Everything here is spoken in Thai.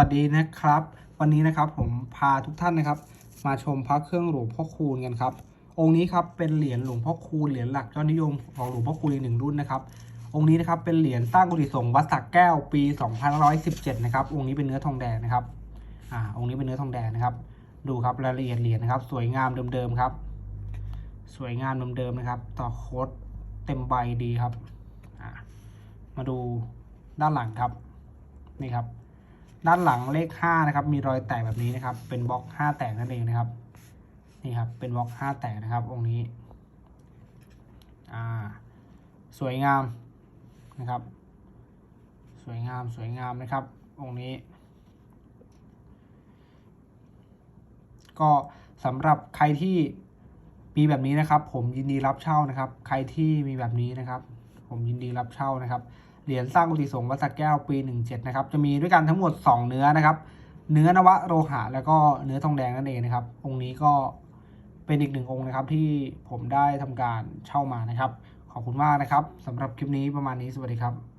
วัสดีนะครับ วันนี้นะครับผมพาทุกท่านนะครับ มาชมพระเครื่องหลวงพ่อคูณกันครับ องค์นี้ครับเป็นเหรียญหลวงพ่อคูณเหรียญหลักยอดนิยมของหลวงพ่อคูณอีกหนึ่งรุ่นนะครับ องค์นี้นะครับเป็นเหรียญสร้างกุฏิสงฆ์วัดสักแก้วปี2517นะครับ องค์นี้เป็นเนื้อทองแดงนะครับ อ่า องค์นี้เป็นเนื้อทองแดงนะครับ ดูครับรายละเอียดเหรียญนะครับ สวยงามเดิมๆครับ สวยงามเดิมๆนะครับ ต่อโค้ดเต็มใบดีครับ อ่า มาดูด้านหลังครับ นี่ครับ ด้านหลังเลขห้านะครับมีรอยแตกแบบนี้นะครับ เป็นบล็อกห้าแตกนั่นเองนะครับนี่ครับเป็นบล็อกห้าแตกนะครับองค์นี้อ่าสวยงามนะครับ สวยงามสวยงามนะครับองค์นี้ ก็สำหรับใครที่มีแบบนี้นะครับ ผมยินดีรับเช่านะครับ ใครที่มีแบบนี้นะครับ ผมยินดีรับเช่านะครับ เหรียญสร้างกุฏิสงฆ์วัดสระแก้วปี 17 นะครับ จะมีด้วยกันทั้งหมด 2 เนื้อนะครับ เนื้อนวโรหะแล้วก็เนื้อทองแดงนั่นเองนะครับ องค์นี้ก็เป็นอีกหนึ่งองค์นะครับที่ผมได้ทำการเช่ามานะครับ ขอบคุณมากนะครับสำหรับคลิปนี้ประมาณนี้สวัสดีครับ